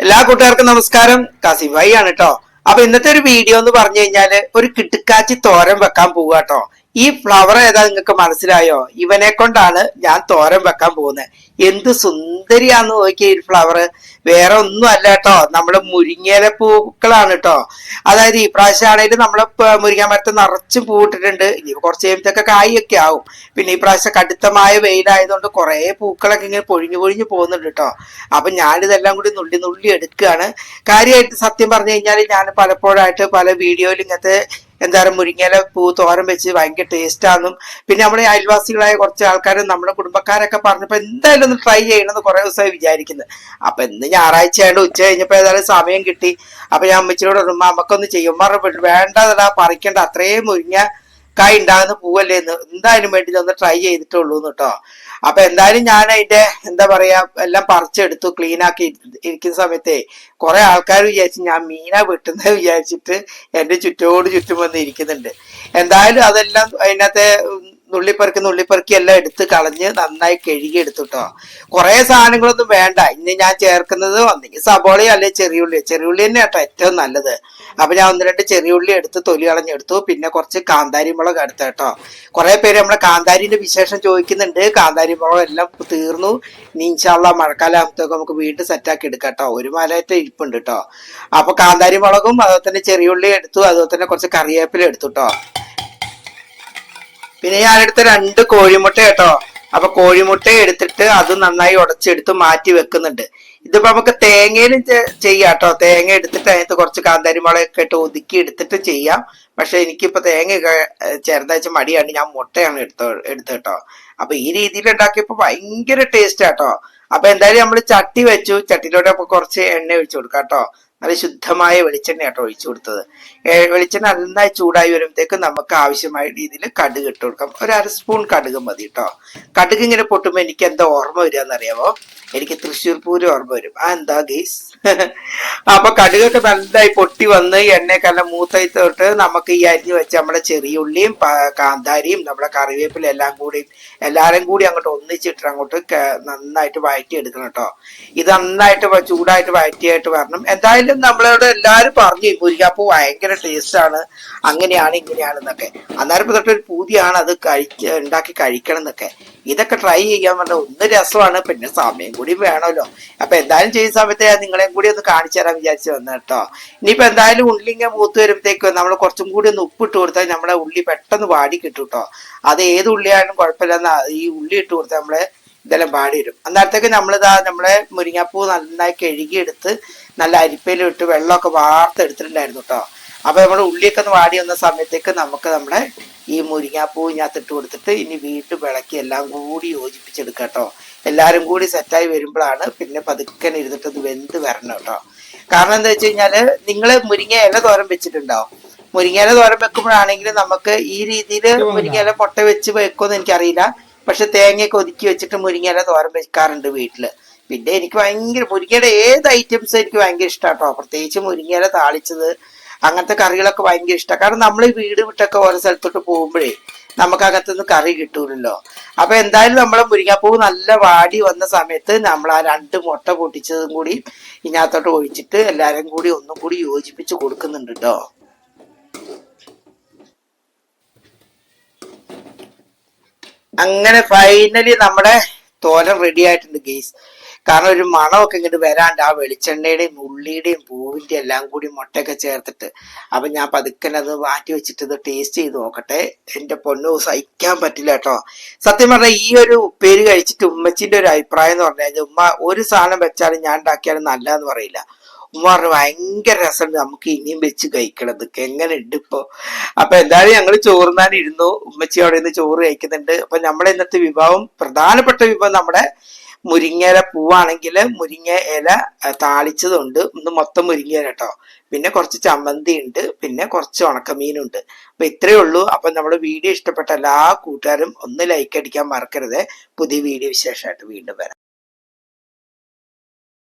എല്ലാ കൂട്ടുകാർക്കും നമസ്കാരം. വൈ ആണ് കേട്ടോ അപ്പൊ ഇന്നത്തെ ഒരു വീഡിയോ എന്ന് പറഞ്ഞു കഴിഞ്ഞാൽ ഒരു കിട്ടുക്കാച്ചി തോരൻ വെക്കാൻ പോവുക കേട്ടോ ഈ ഫ്ലവർ ഏതാ നിങ്ങൾക്ക് മനസ്സിലായോ? ഇവനെ കൊണ്ടാണ് ഞാൻ തോരൻ വെക്കാൻ പോകുന്നത്. എന്ത് സുന്ദരിയാന്ന് നോക്കിയ ഈ ഫ്ലവർ വേറെ ഒന്നും അല്ല കേട്ടോ. നമ്മുടെ മുരിങ്ങേല പൂക്കളാണ് കേട്ടോ. അതായത് ഈ പ്രാവശ്യം ആണെങ്കിലും നമ്മളെ മുരിങ്ങാ മരത്ത് നിറച്ച് പൂവിട്ടിട്ടുണ്ട്. ഇനി കുറച്ച് കഴിയുമ്പോഴത്തേക്ക് കായൊക്കെ ആവും. പിന്നെ ഈ പ്രാവശ്യം കടുത്തമായ വെയിലായതുകൊണ്ട് കുറേ പൂക്കളൊക്കെ ഇങ്ങനെ പൊഴിഞ്ഞു പൊഴിഞ്ഞു പോകുന്നുണ്ട് കേട്ടോ. അപ്പൊ ഞാനിതെല്ലാം കൂടി നുള്ളി നുള്ളി എടുക്കുകയാണ്. കാര്യമായിട്ട് സത്യം പറഞ്ഞു കഴിഞ്ഞാൽ ഞാൻ പലപ്പോഴായിട്ട് പല വീഡിയോയിൽ ഇങ്ങനത്തെ എന്താ പറയുക മുരിങ്ങയില പൂ തോരൻ വെച്ച് ഭയങ്കര ടേസ്റ്റാന്നും പിന്നെ നമ്മുടെ അയൽവാസികളായ കുറച്ച് ആൾക്കാരും നമ്മുടെ കുടുംബക്കാരൊക്കെ പറഞ്ഞപ്പോൾ എന്തായാലും ഒന്ന് ട്രൈ ചെയ്യണമെന്ന് കുറേ ദിവസമായി വിചാരിക്കുന്നത് അപ്പൊ ഇന്ന് ഞായറാഴ്ച ആയതുകൊണ്ട് ഉച്ച കഴിഞ്ഞപ്പോൾ ഏതായാലും സമയം കിട്ടി. അപ്പൊ ഞാൻ അമ്മച്ചിനോട് പറഞ്ഞു "ഉമ്മ, നമുക്കൊന്ന് ചെയ്യും. പറഞ്ഞു വേണ്ടതടാ പറിക്കണ്ട. അത്രയും മുരിങ്ങ കായ് ഉണ്ടാകുന്ന പൂവല്ലേ എന്ന് എന്തായാലും വേണ്ടി ഒന്ന് ട്രൈ ചെയ്തിട്ടുള്ളൂ കേട്ടോ അപ്പൊ എന്തായാലും ഞാൻ അതിന്റെ എന്താ പറയാ എല്ലാം പറിച്ചെടുത്തു ക്ലീൻ ആക്കി ഇരിക്കുന്ന സമയത്തെ കുറെ ആൾക്കാർ വിചാരിച്ചു ഞാൻ മീന വെട്ടുന്നത് വിചാരിച്ചിട്ട് എന്റെ ചുറ്റോട് ചുറ്റും വന്ന് ഇരിക്കുന്നുണ്ട്. എന്തായാലും അതെല്ലാം അതിനകത്തെ നുള്ളിപ്പറക്കി നുള്ളിപ്പെറുക്കി നുള്ളിപ്പെറുക്കി എല്ലാം എടുത്ത് കളഞ്ഞ് നന്നായി കഴുകി എടുത്തു കേട്ടോ കുറെ സാധനങ്ങളൊന്നും വേണ്ട. ഇനി ഞാൻ ചേർക്കുന്നത് ഒന്നെങ്കിൽ സബോളയോ അല്ലെ ചെറിയുള്ളി. ചെറിയുള്ളി തന്നെ കേട്ടോ ഏറ്റവും നല്ലത്. അപ്പൊ ഞാൻ ഒന്ന് രണ്ട് ചെറിയുള്ളി എടുത്ത് തൊലി കളഞ്ഞെടുത്തു. പിന്നെ കുറച്ച് കാന്താരി മുളക് എടുത്തു കേട്ടോ. കുറെ പേര് നമ്മുടെ കാന്താരിന്റെ വിശേഷം ചോദിക്കുന്നുണ്ട്. കാന്താരി മുളക് എല്ലാം തീർന്നു. ഇൻഷാള്ള മഴക്കാലം ആകുമ്പോഴത്തേക്ക് നമുക്ക് വീണ്ടും സെറ്റാക്കി എടുക്കാം കേട്ടോ. ഒരു മലയറ്റ ഇരിപ്പുണ്ട് കേട്ടോ. അപ്പൊ കാന്താരി മുളകും അതുപോലെ തന്നെ ചെറിയുള്ളി എടുത്തു. അതുപോലെ തന്നെ കുറച്ച് കറിവേപ്പില എടുത്തു കേട്ടോ. പിന്നെ ഞാൻ എടുത്ത രണ്ട് കോഴിമുട്ട കേട്ടോ. അപ്പൊ കോഴിമുട്ട എടുത്തിട്ട് അത് നന്നായി ഉടച്ചെടുത്ത് മാറ്റി വെക്കുന്നുണ്ട്. ഇതിപ്പോ നമുക്ക് തേങ്ങയിലും ചെയ്യാം കേട്ടോ തേങ്ങ എടുത്തിട്ട് അതിനകത്ത് കുറച്ച് കാന്താരി മുളകൊക്കെ ഇട്ട് ഒതുക്കി എടുത്തിട്ട് ചെയ്യാം. പക്ഷെ എനിക്കിപ്പോ തേങ്ങ ചെറുതാഴ്ച മടിയാണ്. ഞാൻ മുട്ടയാണ് എടുത്തോ എടുത്ത് കേട്ടോ. അപ്പൊ ഈ രീതിയിൽ ഉണ്ടാക്കിയപ്പോ ഭയങ്കര ടേസ്റ്റ് ആട്ടോ. അപ്പൊ എന്തായാലും നമ്മൾ ചട്ടി വെച്ചു. ചട്ടിയിലൂടെ അപ്പൊ കുറച്ച് എണ്ണ ഒഴിച്ചു കൊടുക്കാം കേട്ടോ. നല്ല ശുദ്ധമായ വെളിച്ചെണ്ണ കേട്ടോ ഒഴിച്ചു കൊടുത്തത്. വെളിച്ചെണ്ണ നന്നായി ചൂടായി വരുമ്പോഴത്തേക്ക് നമുക്ക് ആവശ്യമായ രീതിയിൽ കടുക് ഇട്ട് കൊടുക്കാം. ഒരു അര സ്പൂൺ കടുക് മതി കേട്ടോ കടുക് ഇങ്ങനെ പൊട്ടുമ്പോൾ എനിക്ക് എന്താ ഓർമ്മ വരിക എന്നറിയാമോ എനിക്ക് തൃശ്ശൂർ പൂരം ഓർമ്മ വരും. ആ എന്താ ഗെയ്സ്? അപ്പൊ കടുകൊക്കെ നല്ലതായി പൊട്ടി വന്ന് എണ്ണയൊക്കെ നല്ല മൂത്തായി തൊട്ട് നമുക്ക് ഈ അരിഞ്ഞ് വെച്ച നമ്മുടെ ചെറിയ ഉള്ളിയും കാന്താരിയും നമ്മുടെ കറിവേപ്പില എല്ലാം കൂടി എല്ലാരും കൂടി അങ്ങോട്ട് ഒന്നിച്ചിട്ട് അങ്ങോട്ട് നന്നായിട്ട് വഴറ്റി എടുക്കണം കേട്ടോ ഇത് നന്നായിട്ട് ചൂടായിട്ട് വഴറ്റിയായിട്ട് വരണം. എന്തായാലും നമ്മളോട് എല്ലാരും പറഞ്ഞു ഈ മുരിക്കാപ്പൂ ഭയങ്കര ടേസ്റ്റ് ആണ്. അങ്ങനെയാണ് എന്നൊക്കെ. അന്നേരം തൊട്ട് ഒരു പൂതിയാണ് അത് കഴിച്ച് ഉണ്ടാക്കി കഴിക്കണം എന്നൊക്കെ. ഇതൊക്കെ ട്രൈ ചെയ്യാൻ പറഞ്ഞാൽ ഒന്ന് രസമാണ് പിന്നെ സമയം കൂടി വേണമല്ലോ. അപ്പൊ എന്തായാലും ചെയ്യുന്ന സമയത്ത് ഞാൻ നിങ്ങളെയും കൂടി ഒന്ന് കാണിച്ചു തരാൻ വിചാരിച്ചു വന്നു കേട്ടോ ഇനിയിപ്പോ എന്തായാലും ഉള്ളി ഇങ്ങനെ മൂത്ത് വരുമ്പോഴത്തേക്ക് നമ്മൾ കുറച്ചും കൂടി ഒന്ന് ഉപ്പിട്ട് കൊടുത്താൽ നമ്മുടെ ഉള്ളി പെട്ടെന്ന് വാടി കിട്ടും കേട്ടോ അത് ഏത് ഉള്ളിയായാലും കുഴപ്പമില്ലെന്ന് ഈ ഉള്ളി ഇട്ട് കൊടുത്താൽ നമ്മളെ ഇതെല്ലാം പാടി വരും അന്നേരത്തേക്ക് നമ്മളിതാ നമ്മളെ മുരിങ്ങാപ്പൂ നന്നായി കഴുകിയെടുത്ത് നല്ല അരിപ്പയിലിട്ട് വെള്ളമൊക്കെ വാർത്തെടുത്തിട്ടുണ്ടായിരുന്നു കേട്ടോ. അപ്പൊ നമ്മുടെ ഉള്ളിയൊക്കെ ഒന്ന് വാടി വന്ന സമയത്തേക്ക് നമുക്ക് നമ്മുടെ ഈ മുരിങ്ങാപ്പൂ ഞാൻ ഇട്ട് കൊടുത്തിട്ട് ഇനി വീണ്ടും വിളക്കി എല്ലാം കൂടി യോജിപ്പിച്ചെടുക്കാം കേട്ടോ. എല്ലാവരും കൂടി സെറ്റായി വരുമ്പോഴാണ് പിന്നെ പതുക്കെ ഇരുന്നിട്ട് ഇത് വെന്ത് വരണം കേട്ടോ. കാരണം എന്താ വെച്ച് കഴിഞ്ഞാൽ നിങ്ങൾ മുരിങ്ങ ഇല തോരൻ വെച്ചിട്ടുണ്ടാവും മുരിങ്ങയില തോരൻ വെക്കുമ്പോഴാണെങ്കിൽ നമുക്ക് ഈ രീതിയിൽ മുരിങ്ങയില പൊട്ട വെച്ച് വെക്കുമെന്ന് എനിക്കറിയില്ല. പക്ഷെ തേങ്ങയൊക്കെ ഒതുക്കി വെച്ചിട്ട് മുരിങ്ങയില തോരം വെക്കാറുണ്ട് വീട്ടിൽ പിന്നെ എനിക്ക് ഭയങ്കര മുരിങ്ങയുടെ ഏത് ഐറ്റംസ് എനിക്ക് ഭയങ്കര ഇഷ്ടാട്ടോ. പ്രത്യേകിച്ച് മുരിങ്ങയില താളിച്ചത് അങ്ങനത്തെ കറികളൊക്കെ ഭയങ്കര ഇഷ്ടമാണ് കാരണം നമ്മൾ ഈ വീട് വിട്ടൊക്കെ ഓരോ സ്ഥലത്തോട്ട് പോകുമ്പോഴേ നമുക്ക് അകത്തുനിന്ന് കറി കിട്ടൂലല്ലോ. അപ്പൊ എന്തായാലും നമ്മളെ മുരിങ്ങാപ്പൂ നല്ല വാടി വന്ന സമയത്ത് നമ്മൾ ആ രണ്ട് മുട്ട പൊട്ടിച്ചതും കൂടി ഇതിനകത്തോട്ട് ഒഴിച്ചിട്ട് എല്ലാരും കൂടി ഒന്നും കൂടി യോജിപ്പിച്ച് കൊടുക്കുന്നുണ്ട് കേട്ടോ അങ്ങനെ ഫൈനലി നമ്മുടെ തോരൻ റെഡി ആയിട്ടുണ്ട് ഗെയ്സ് കാരണം ഒരു മണമൊക്കെ ഇങ്ങോട്ട് വരാണ്ട് ആ വെളിച്ചെണ്ണയുടെയും ഉള്ളിയുടെയും പൂവിന്റെ എല്ലാം കൂടി മുട്ടയൊക്കെ ചേർത്തിട്ട്. അപ്പൊ ഞാൻ പതുക്കൻ അത് മാറ്റി വെച്ചിട്ട് ഇത് ടേസ്റ്റ് ചെയ്ത് നോക്കട്ടെ. എന്റെ പൊന്നു സഹിക്കാൻ പറ്റില്ല കേട്ടോ. സത്യം പറഞ്ഞാൽ ഈ ഒരു പേര് കഴിച്ചിട്ട് ഉമ്മച്ചിന്റെ ഒരു അഭിപ്രായം എന്ന് പറഞ്ഞാൽ ഉമ്മ ഒരു സാധനം വെച്ചാലും ഞാൻ ഉണ്ടാക്കിയാലും നല്ലതെന്ന് പറയില്ല. ഉമ്മ ഭയങ്കര രസമുണ്ട്. നമുക്ക് ഇനിയും വെച്ച് കഴിക്കണത് എങ്ങനെ ഉണ്ട് ഇപ്പൊ? അപ്പൊ എന്തായാലും ഞങ്ങൾ ചോറുന്നാൻ ഇരുന്നു ഉമ്മച്ചി അവിടെ നിന്ന് ചോറ് കഴിക്കുന്നുണ്ട്. അപ്പൊ നമ്മുടെ ഇന്നത്തെ വിഭവം പ്രധാനപ്പെട്ട വിഭവം നമ്മുടെ മുരിങ്ങയില പൂവാണെങ്കിൽ മുരിങ്ങ ഇല താളിച്ചതുണ്ട്. ഒന്ന് മൊത്തം മുരിങ്ങയില കേട്ടോ. പിന്നെ കുറച്ച് ചമ്മന്തി ഉണ്ട് പിന്നെ കുറച്ച് ഉണക്കമീനുണ്ട്. അപ്പൊ ഇത്രയേ ഉള്ളൂ. അപ്പൊ നമ്മുടെ വീഡിയോ ഇഷ്ടപ്പെട്ട എല്ലാ കൂട്ടുകാരും ഒന്ന് ലൈക്ക് അടിക്കാൻ മറക്കരുത്. പുതിയ വീഡിയോ വിശേഷമായിട്ട് വീണ്ടും വരാം.